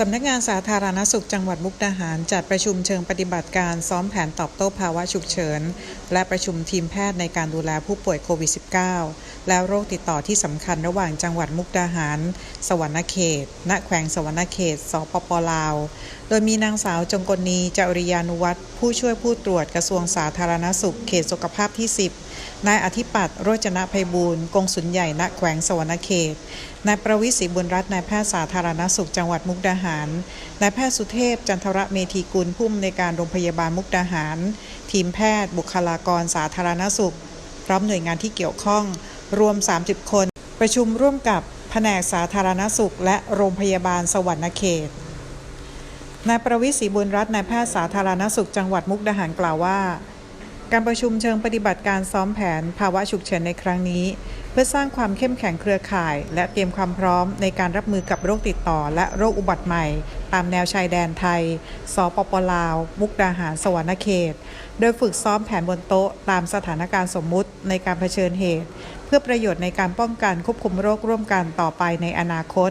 สำนักงานสาธารณสุขจังหวัดมุกดาหาร จัดประชุมเชิงปฏิบัติการซ้อมแผนตอบโต้ภาวะฉุกเฉิน และประชุมทีมแพทย์ในการดูแลผู้ป่วยโควิด -19 และโรคติดต่อที่สำคัญระหว่างจังหวัดมุกดาหาร สวรรณเขต ณ แขวงสวรรณเขต สปปลาวโดยมีนางสาวจงกลนีจริยานุวัฒน์ผู้ช่วยผู้ตรวจกระทรวงสาธารณสุข เขตสุขภาพที่ 10 นายอธิปัตย์โรจนะภัยบูรณ์กงสุลใหญ่ณแขวงสวรรณเขต นายประวิศรีบุญรัตน์นายแพทย์สาธารณสุขจังหวัดมุกดาหาร นายแพทย์สุเทพจันทรเมธีกุลผู้อำนวยการโรงพยาบาลมุกดาหาร ทีมแพทย์ บุคลากรสาธารณสุข พร้อมหน่วยงานที่เกี่ยวข้อง รวม 30 คน ประชุมร่วมกับแผนกสาธารณสุข และโรงพยาบาลสวรรณเขต นายประวิศรีบุญรัตน์นายแพทย์สาธารณสุขจังหวัดมุกดาหารกล่าวว่า การประชุมเชิงปฏิบัติการซ้อมแผนภาวะฉุกเฉินในครั้งนี้ เพื่อสร้างความเข้มแข็งเครือข่าย และเตรียมความพร้อมในการรับมือกับโรคติดต่อ และโรคอุบัติใหม่ ตามแนวชายแดนไทย สปปลาว มุกดาหารสวรรณเขต โดยฝึกซ้อมแผนบนโต๊ะตามสถานการณ์สมมุติในการเผชิญเหตุ เพื่อประโยชน์ในการป้องกันควบคุมโรคร่วมกันต่อไปในอนาคต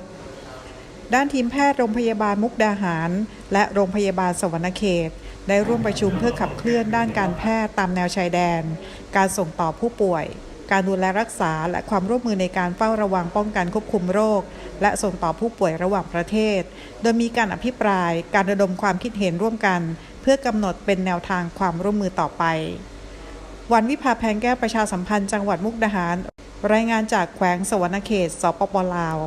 ด้านทีมแพทย์โรงพยาบาลมุกดาหาร และโรงพยาบาลสวรรณเขต ได้ร่วมประชุมเพื่อขับเคลื่อนด้านการแพทย์ตามแนวชายแดน การส่งต่อผู้ป่วย การดูแลรักษาและความร่วมมือในการเฝ้าระวังป้องกันควบคุมโรค และส่งต่อผู้ป่วยระหว่างประเทศ โดยมีการอภิปราย การระดมความคิดเห็นร่วมกัน เพื่อกำหนดเป็นแนวทางความร่วมมือต่อไปวันวิภาแพงแก้วประชาสัมพันธ์จังหวัดมุกดาหาร รายงานจากแขวงสวรรณเขต สปปลาว